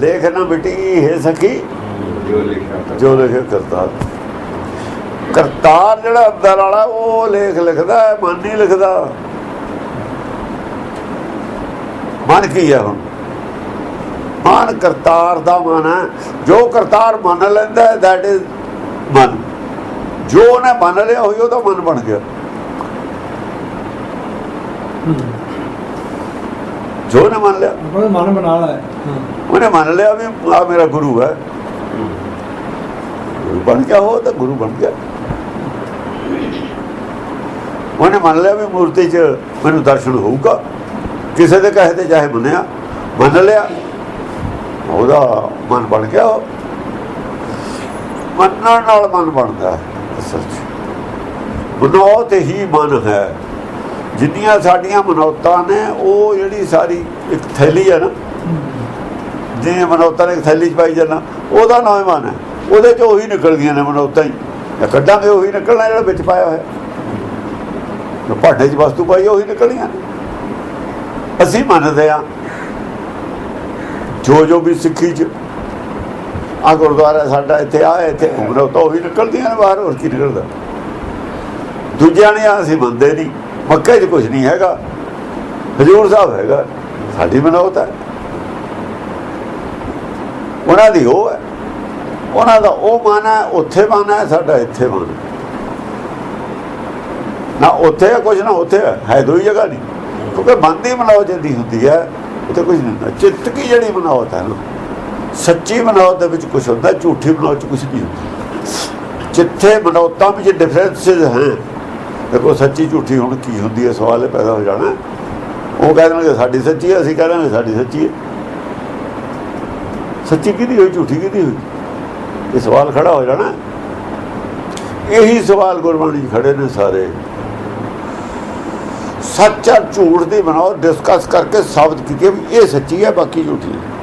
ਲੇਖ ਨਾ ਮਿਟੀ ਹੈ ਸਖੀ। ਜੋ ਲਿਖਿਆ ਕਰਤਾਰ ਕਰਤਾਰ ਜਿਹੜਾ ਅੰਦਰ ਵਾਲਾ ਉਹ ਲੇਖ ਲਿਖਦਾ ਹੈ ਮਨ ਨਹੀਂ ਲਿਖਦਾ। ਮਨ ਕੀ ਹੈ ਹੁਣ? ਮਨ ਕਰਤਾਰ ਦਾ ਮਨ ਹੈ। ਜੋ ਕਰਤਾਰ ਮੰਨ ਲੈਂਦਾ ਹੈ that is ਮਨ। ਜੋ ਉਹਨੇ ਮੰਨ ਲਿਆ ਹੋਈ ਉਹਦਾ ਮਨ ਬਣ ਗਿਆ। ਜੋ ਉਹਨੇ ਮੰਨ ਲਿਆ। ਆਪਾਂ ਮਨ ਬਣਾ ਲਿਆ। ਹਾਂ। ਉਹਨੇ ਮੰਨ ਲਿਆ ਵੀ ਆ ਮੇਰਾ ਗੁਰੂ ਹੈ। ਗੁਰੂ ਬਣ ਗਿਆ ਹੋ ਤਾਂ ਗੁਰੂ ਬਣ ਗਿਆ। ਉਹਨੇ ਮੰਨ ਲਿਆ ਵੀ ਮੂਰਤੀ 'ਚ ਮੈਨੂੰ ਦਰਸ਼ਨ ਹੋਊਗਾ। ਕਿਸੇ ਦੇ ਕਹੇ ਤੇ ਚਾਹੇ ਮੰਨਿਆ। ਮੰਨ ਲਿਆ। ਉਹਦਾ ਮਨ ਬਣ ਗਿਆ ਉਹ। ਮੰਨਣ ਨਾਲ ਮਨ ਬਣਦਾ ਅਸਲ 'ਚ। ਮਨੋਤ ਹੀ ਮਨ ਹੈ। ਜਿੰਨੀਆਂ ਸਾਡੀਆਂ ਮਨੌਤਾਂ ਨੇ, ਉਹ ਜਿਹੜੀ ਸਾਰੀ ਇੱਕ ਥੈਲੀ ਹੈ ਨਾ, ਜਿਵੇਂ ਮਨੌਤਾਂ ਨੇ ਇੱਕ ਥੈਲੀ 'ਚ ਪਾਈ ਜਾਂਦਾ, ਉਹਦਾ ਨਾਮ ਮਨ ਹੈ, ਉਹਦੇ 'ਚ ਉਹੀ ਨਿਕਲਦੀਆਂ ਨੇ ਮਨੌਤਾਂ ਹੀ। ਜਾਂ ਕੱਢਾਂਗੇ, ਉਹੀ ਨਿਕਲਣਾ ਜਿਹੜਾ ਵਿੱਚ ਪਾਇਆ ਹੋਇਆ। ਜੋ ਭਾਂਡੇ 'ਚ ਵਸਤੂ ਪਾਈ, ਉਹੀ ਨਿਕਲਣੀਆਂ ਨੇ। ਅਸੀਂ ਮੰਨਦੇ ਆ ਜੋ ਜੋ ਵੀ ਸਿੱਖੀ 'ਚ ਆ ਗੁਰਦੁਆਰਾ ਸਾਡਾ ਇੱਥੇ ਆ ਇੱਥੇ, ਮਨੋਤਾਂ ਉਹੀ ਨਿਕਲਦੀਆਂ ਨੇ, ਬਾਹਰ ਹੋਰ ਕੀ ਨਿਕਲਦਾ। ਦੂਜਿਆਂ ਨੇ ਅਸੀਂ ਮੰਨਦੇ ਨਹੀਂ। ਮੱਕੇ 'ਚ ਕੁਝ ਨਹੀਂ ਹੈਗਾ। ਹਜੂਰ ਸਾਹਿਬ ਹੈਗਾ। ਸਾਡੀ ਮਨੋਤ ਹੈ। ਉਹਨਾਂ ਦੀ ਉਹ ਹੈ। ਉਹਨਾਂ ਦਾ ਉਹ ਮਨ ਹੈ, ਉੱਥੇ ਮਨ ਹੈ, ਸਾਡਾ ਇੱਥੇ ਮਨ ਨਾ ਉੱਥੇ ਹੈ ਕੁਝ ਨਾ ਉੱਥੇ ਹੈ। ਹੈ ਦੋਈ ਜਗ੍ਹਾ ਨਹੀਂ। ਕਿਉਂਕਿ ਮਨ ਦੀ ਮਨਾਉ ਜਿਹੜੀ ਹੁੰਦੀ ਹੈ ਉੱਥੇ ਕੁਝ ਨਹੀਂ ਹੁੰਦਾ। ਚਿੱਤ ਕੀ ਜਿਹੜੀ ਮਨਾਉਤ ਹੈ ਨਾ, ਸੱਚੀ ਮਨਾਉਤ ਦੇ ਵਿੱਚ ਕੁਝ ਹੁੰਦਾ, ਝੂਠੀ ਮਨਾਉਤ ਚ ਕੁਝ ਨਹੀਂ ਹੁੰਦਾ। ਜਿੱਥੇ ਮਨਾਉਤਾਂ ਵਿੱਚ ਡਿਫਰੈਂਸਸ ਹੈ। ਦੇਖੋ ਸੱਚੀ ਝੂਠੀ ਹੁਣ ਕੀ ਹੁੰਦੀ ਹੈ, ਸਵਾਲ ਇਹ ਪੈਦਾ ਹੋ ਜਾਣਾ। ਉਹ ਕਹਿ ਦੇਣਗੇ, ਸਾਡੀ ਸੱਚੀ ਹੈ, ਅਸੀਂ ਕਹਿ ਦਾਂਗੇ ਸਾਡੀ ਸੱਚੀ ਹੈ। ਸੱਚੀ ਕਿਹਦੀ ਹੋਈ, ਝੂਠੀ ਕਿਹਦੀ ਹੋਈ? ਇਹ ਸਵਾਲ ਖੜਾ ਹੋ ਜਾਣਾ। ਇਹੀ ਸਵਾਲ ਗੁਰਬਾਣੀ 'ਚ ਖੜੇ ਨੇ ਸਾਰੇ। ਸੱਚ ਔਰ ਝੂਠ ਦੀ ਬਣਾਓ ਡਿਸਕਸ ਕਰਕੇ ਸਾਬਤ ਕੀਤੇ ਵੀ ਇਹ ਸੱਚੀ ਹੈ, ਬਾਕੀ ਝੂਠੀ ਹੈ।